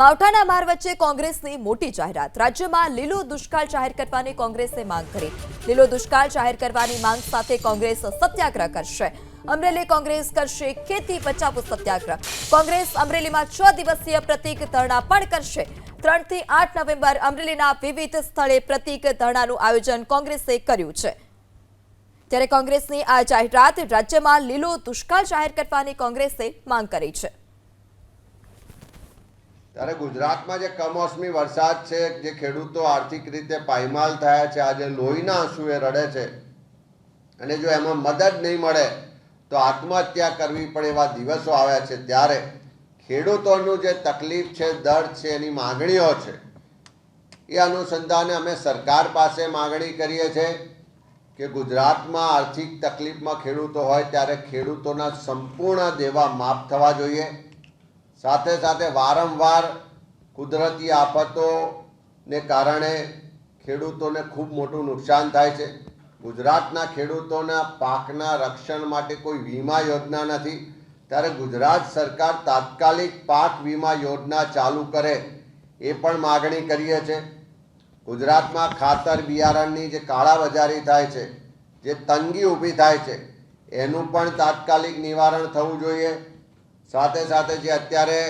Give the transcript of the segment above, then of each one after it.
માવઠાના માર વચ્ચે કોંગ્રેસની મોટી જાહેરાત. રાજ્યમાં લીલો દુષ્કાળ જાહેર કરવાની કોંગ્રેસે માંગ કરી. લીલો દુષ્કાળ જાહેર કરવાની માંગ સાથે કોંગ્રેસ સત્યાગ્રહ કરશે. અમરેલી કોંગ્રેસ કરશે ખેતી બચાવો સત્યાગ્રહ. કોંગ્રેસ અમરેલીમાં છ દિવસીય પ્રતિક ધરણા પણ કરશે. ત્રણથી આઠ નવેમ્બર અમરેલીના વિવિધ સ્થળે પ્રતિક ધરણાનું આયોજન કોંગ્રેસે કર્યું છે. ત્યારે કોંગ્રેસની આ જાહેરાત રાજ્યમાં લીલો દુષ્કાળ જાહેર કરવાની કોંગ્રેસે માંગ કરી છે. ત્યારે ગુજરાતમાં જે કમોસમી વરસાદ છે, જે ખેડૂતો આર્થિક રીતે પાયમાલ થયા છે, આજે લોહીના આંસુએ રડે છે, અને જો એમાં મદદ નહીં મળે, તો આત્મહત્યા કરવી પડે એવા દિવસો આવ્યા છે, ત્યારે ખેડૂતોનું જે તકલીફ છે દર્દ છે, એની માગણીઓ છે, એ અનુસંધાને અમે સરકાર પાસે માગણી કરીએ છીએ કે ગુજરાતમાં આર્થિક તકલીફમાં ખેડૂતો હોય, ત્યારે ખેડૂતોના સંપૂર્ણ દેવા માફ થવા જોઈએ. સાથે સાથે વારંવાર કુદરતી આફતોને કારણે ખેડૂતોને ખૂબ મોટું નુકસાન થાય છે. ગુજરાતના ખેડૂતોના પાકના રક્ષણ માટે કોઈ વીમા યોજના નથી. ત્યારે ગુજરાત સરકાર તાત્કાલિક પાક વીમા યોજના ચાલુ કરે એ પણ માગણી કરીએ છીએ ગુજરાતમાં ખાતર બિયારણની જે કાળાબજારી થાય છે, જે તંગી ઊભી થાય છે, એનું પણ તાત્કાલિક નિવારણ થવું જોઈએ. સાથે સાથે જે અત્યારે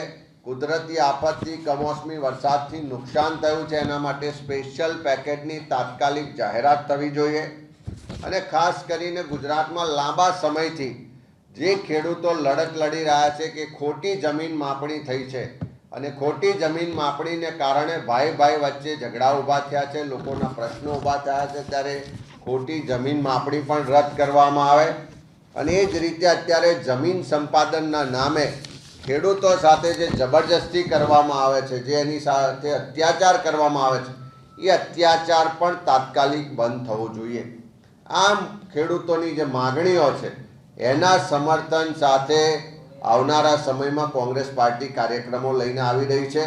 કુદરતી આફતથી કમોસમી વરસાદથી નુકસાન થયું છે, એના માટે સ્પેશિયલ પેકેજની તાત્કાલિક જાહેરાત થવી જોઈએ. અને ખાસ કરીને ગુજરાતમાં લાંબા સમયથી જે ખેડૂતો લડત લડી રહ્યા છે કે ખોટી જમીન માપણી થઈ છે અને ખોટી જમીન માપણીને કારણે ભાઈ ભાઈ વચ્ચે ઝઘડા ઊભા થયા છે, લોકોના પ્રશ્નો ઊભા થયા છે, ત્યારે ખોટી જમીન માપણી પણ રદ કરવામાં આવે. અને એ જ રીતે અત્યારે જમીન સંપાદનના નામે ખેડૂતો સાથે જે જબરજસ્તી કરવામાં આવે છે, જે એની સાથે અત્યાચાર કરવામાં આવે છે, એ અત્યાચાર પણ તાત્કાલિક બંધ થવો જોઈએ. આમ ખેડૂતોની જે માગણીઓ છે, એના સમર્થન સાથે આવનારા સમયમાં કોંગ્રેસ પાર્ટી કાર્યક્રમો લઈને આવી રહી છે.